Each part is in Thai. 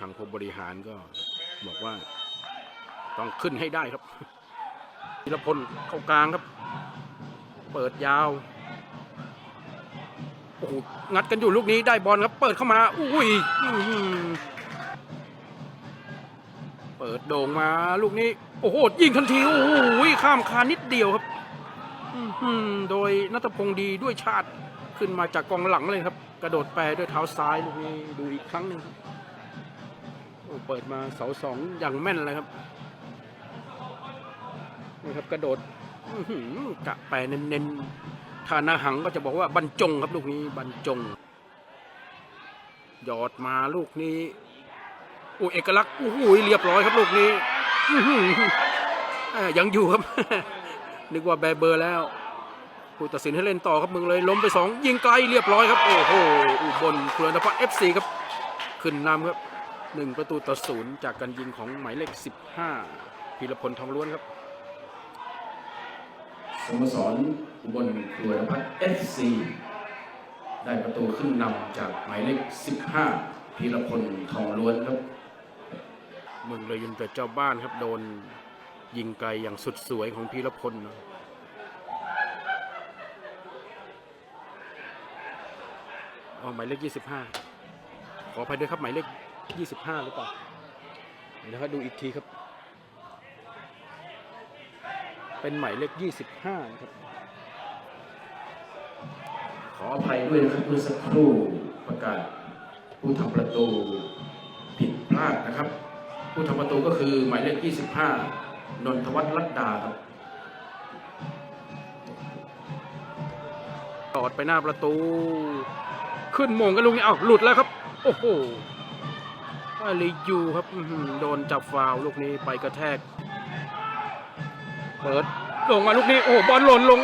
ทางผู้บริหารก็บอกว่า ต้องขึ้นให้ได้ครับธีรพลเข้ากลางครับ เปิดยาวโอ้โหงัดกันอยู่ลูกนี้ได้บอลครับ เปิดเข้ามาอุ้ยเปิดโด่งมาลูกนี้ โอ้โหยิงทันทีโอ้โหข้ามคานิดเดียวครับโดยนัทพงศ์ดีด้วยชาติขึ้นมาจากกองหลังเลยครับ กระโดดแปรด้วยเท้าซ้ายลูกนี้ดูอีกครั้งหนึ่งครับ เปิดมาเสาสองอย่างแม่นเลยครับนี่ครับกระโดดกะแปเน้นๆถ้านาหังก็จะบอกว่าบรรจงครับลูกนี้บรรจง หยอดมาลูกนี้โอ้เอกลักษณ์โอ้โหเรียบร้อยครับลูกนี้ยังอยู่ครับ นึกว่าแบเบอร์แล้วผู้ตัดสินให้เล่นต่อครับมึงเลยล้มไปสองยิงไกลเรียบร้อยครับ โอ้โหอุบลเครือนภัทรเอฟซีครับ ขึ้นนำครับ หนึ่งประตูต่อศูนย์จากการยิงของหมายเลขสิบห้าพีรพลทองล้วนครับสโมสรอุบลครัวพัฒน์เอฟซีได้ประตูขึ้นนำจากหมายเลข 15พีรพลทองล้วนครับ เมืองเลยยุนแต่เจ้าบ้านครับโดนยิงไกลอย่างสุดสวยของพีรพลนะอ๋อหมายเลขยี่สิบห้าขออภัยด้วยครับหมายเลข ยี่สิบห้าหรือเปล่าเดี๋ยวนะครับดูอีกทีครับ เป็นหมายเลขยี่สิบห้าครับ ขออภัยด้วยนะครับเมื่อสักครู่ประกาศผู้ทำประตูผิดพลาดนะครับ ผู้ทำประตูก็คือหมายเลข 25 นนทวัฒน์ลัดดาครับตอดไปหน้าประตู ขึ้นโมงกันลุงนี่เอ้าหลุดแล้วครับ โอ้โห อาลียูครับโดนจับฟาวลูกนี้ไปกระแทก เปิดลงมาลูกนี้โอ้บอลหล่นลง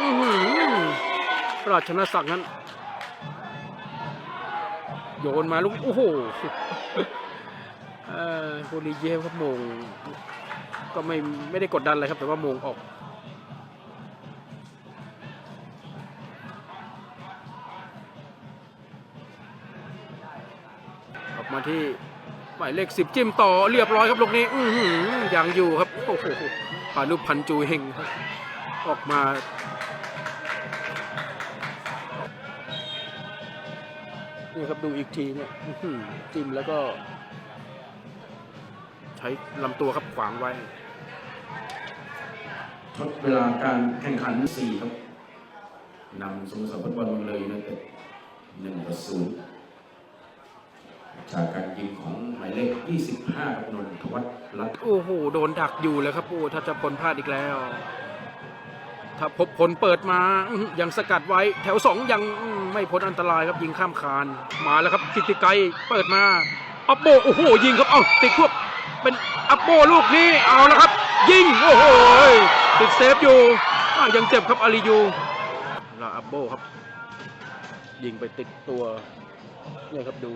ราชนศักดิ์นั้น โยนมาลูกโอ้โหโบลีเยฟครับมง ก็ไม่ไม่ได้กดดันเลยครับ แต่ว่ามงออกออกมาที่ หมายเลขสิบจิ้มต่อเรียบร้อยครับลูกนี้ อือหือยังอยู่ครับโอ้โหพานุพันจูเฮงครับออกมานี่ครับดูอีกทีเนี่ยจิ้มแล้วก็ ใช้ลำตัวครับขวางไว้ทดเวลาการแข่งขัน4ครับนำสโมสรฟุตบอลเมืองเลยยูไนเต็ด1ต่อ0 จากการยิงของหมายเลข 25ครับนนทวัฒน์ลัดโอ้โห โดนดักอยู่เลยครับโอ้ถ้าจะพลพลาดอีกแล้ว ถ้าพบผลเปิดมายังสกัดไว้แถวสองยังไม่พ้นอันตรายครับยิงข้ามคาน มาแล้วครับกิติไกรเปิดมาอัปโบโอ้โห ยิงครับ เอ้าติดพวกเป็นอัปโบลูกนี้เอาแล้วครับ ยิง โอ้โหติดเซฟอยู่ยังเจ็บครับอาริยูแล้วอัปโบครับ ยิงไปติดตัว เนี่ยครับดู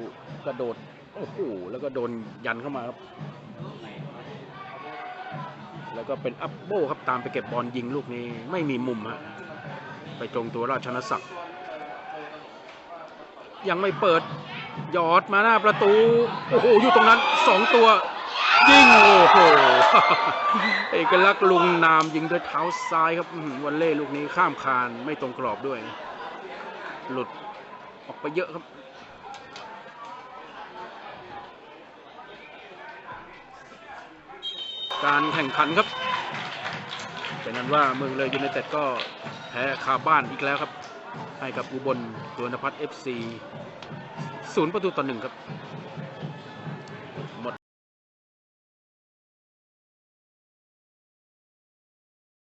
กระโดดโอ้โหแล้วก็โดนยันเข้ามาครับ แล้วก็เป็นอัปโบครับตามไปเก็บบอลยิงลูกนี้ไม่มีมุมฮะไปตรงตัวราชนศักดิ์ยังไม่เปิดยอดมาหน้าประตู โอ้โห อยู่ตรงนั้นสองตัว ยิง โอ้โห เอกลักษณ์ลุงนามยิงด้วยเท้าซ้ายครับวันเล่ลูกนี้ข้ามคานไม่ตรงกรอบด้วย หลุดออกไปเยอะครับ การแข่งขันครับ เป็นนั้นว่าเมืองเลยยูไนเต็ดก็แพ้คาบ้านอีกแล้วครับ ให้กับอุบลตัวนพัฒน์เอฟซีศูนย์ประตูต่อหนึ่งครับ